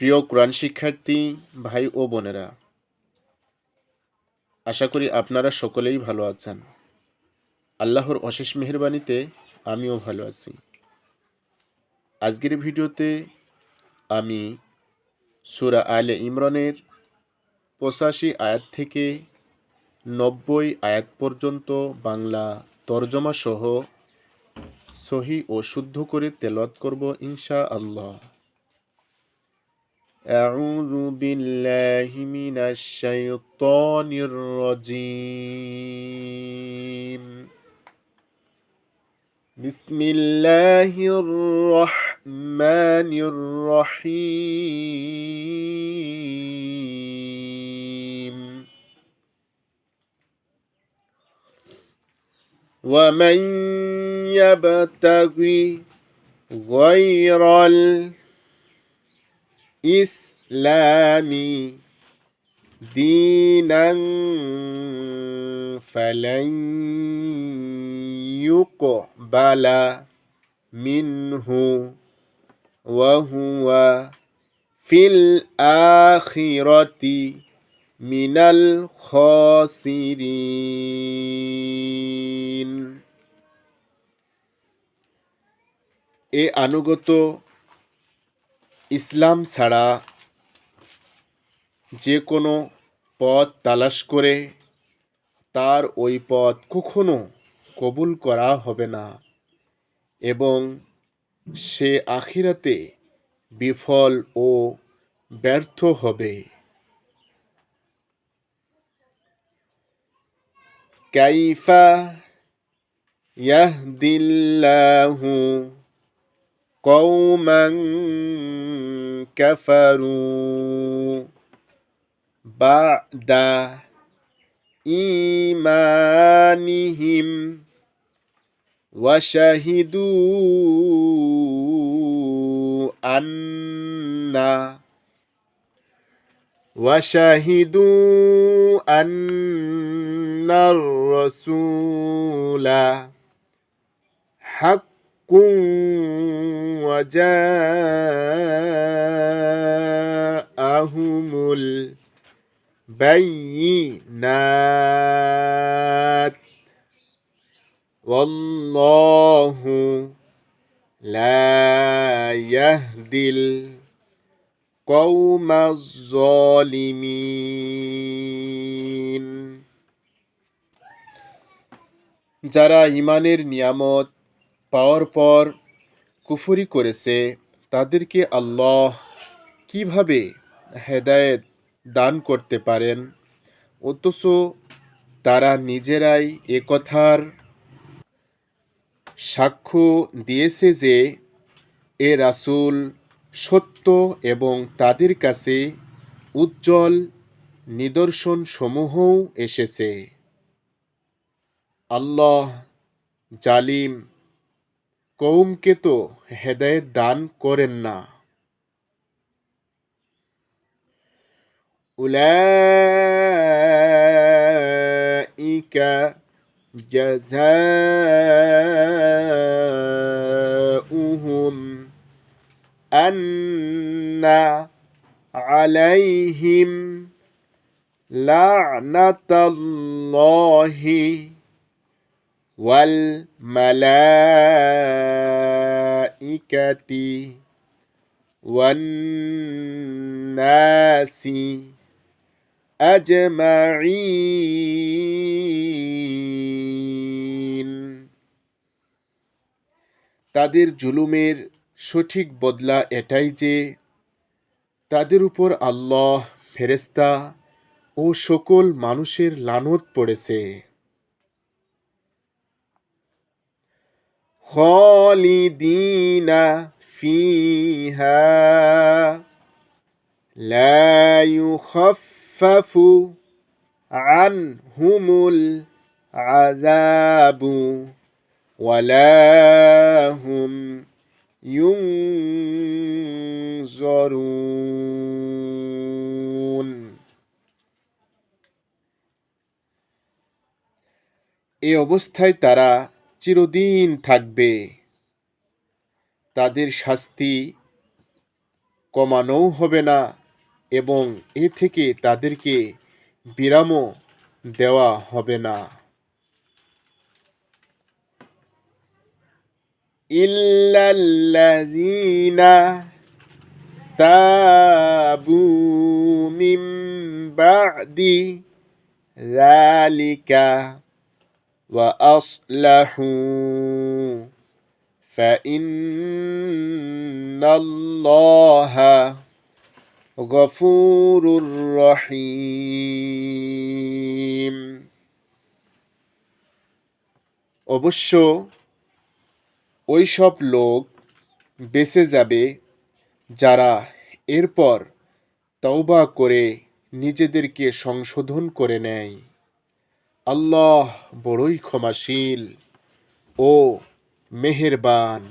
প্রিয় কোরআন শিক্ষার্থী ভাই ও বোনেরা, আশা করি আপনারা সকলেই ভালো আছেন। আল্লাহর অশেষ মেহরবানিতে আমিও ভালো আছি। আজকের ভিডিওতে আমি সুরা আলে ইমরানের পঁচাশি আয়াত থেকে নব্বই আয়াত পর্যন্ত বাংলা তর্জমা সহ সহি ও শুদ্ধ করে তেলাওয়াত করব ইনশা আল্লাহ أعوذ بالله من الشيطان الرجيم. بسم الله الرحمن الرحيم. ومن يبتغي غير الإسلام دينا فلن يقبل منه وهو في الآخرة من الخاسرين এ আনুগত ইসলাম ছাড়া যে কোনো পথ তালাশ করে তার ওই পথ কখনো কবুল করা হবে না এবং সে আখিরাতে বিফল ও ব্যর্থ হবে। কাইফা ইয়াহদিল্লাহু কৌমং كفروا بعد إيمانهم وشهدوا أن وشهدوا أن الرسول حق وجاءهم البينات والله لا يهدي القوم الظالمين যারা ইমানের নিয়ামত পাওয়ার পর কুফরি করেছে, তাদেরকে আল্লাহ কীভাবে হেদায়েত দান করতে পারেন? অথচ তারা নিজেরাই এ কথার সাক্ষ্য দিয়েছে যে, এ রাসুল সত্য এবং তাদের কাছে উজ্জ্বল নিদর্শন সমূহও এসেছে। আল্লাহ জালিম কৌমকে তো হেদায়েত দান করেন না أولئك جزاؤهم أن عليهم لعنة الله والملائكة والناس أجمعين তাদের জুলুমের সঠিক বদলা এটাই যে তাদের উপর আল্লাহ ফেরেস্তা ও সকল মানুষের লানত পড়েছে خالدين فيها لا يخفف عنهم العذاب ولا هم ينظرون এ অবস্থায় তারা চিরদিন থাকবে। তাদের শাস্তি কমানোও হবে না এবং এ থেকে তাদেরকে বিরামও দেওয়া হবে না। ইল্লাল্লাযীনা তাবু মিন বা'দি যালিকা ওয়া আসলাহু فإن الله غفور رحيم অবশ্য ওই সব লোক বেঁচে যাবে যারা এরপর তওবা করে নিজেদেরকে সংশোধন করে নেয় আল্লাহ বড়ই ক্ষমাশীল ও মেহেরবান।